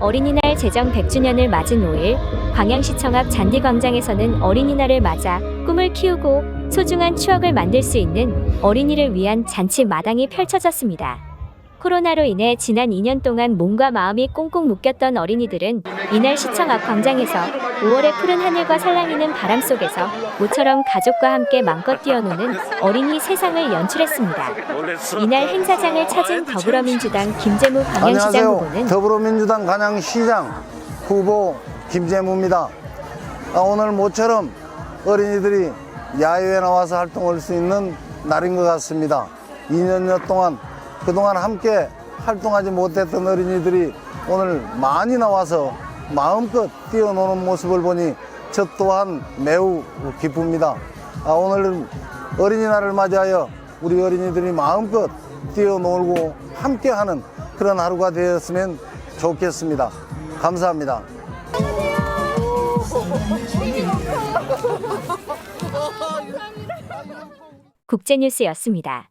어린이날 제정 100주년을 맞은 5일 광양시청 앞 잔디광장에서는 어린이날을 맞아 꿈을 키우고 소중한 추억을 만들 수 있는 어린이를 위한 잔치 마당이 펼쳐졌습니다. 코로나로 인해 지난 2년 동안 몸과 마음이 꽁꽁 묶였던 어린이들은 이날 시청 앞 광장에서 5월의 푸른 하늘과 살랑이는 바람 속에서 모처럼 가족과 함께 마음껏 뛰어노는 어린이 세상을 연출했습니다. 이날 행사장을 찾은 더불어민주당 김재무 광양시장. 후보는 더불어민주당 간양시장 후보 김재무입니다. 아, 오늘 모처럼 어린이들이 야외에 나와서 활동할 수 있는 날인 것 같습니다. 2년여 동안 그동안 함께 활동하지 못했던 어린이들이 오늘 많이 나와서 마음껏 뛰어노는 모습을 보니 저 또한 매우 기쁩니다. 아, 오늘 어린이날을 맞이하여 우리 어린이들이 마음껏 뛰어놀고 함께하는 그런 하루가 되었으면 좋겠습니다. 감사합니다. 국제뉴스였습니다.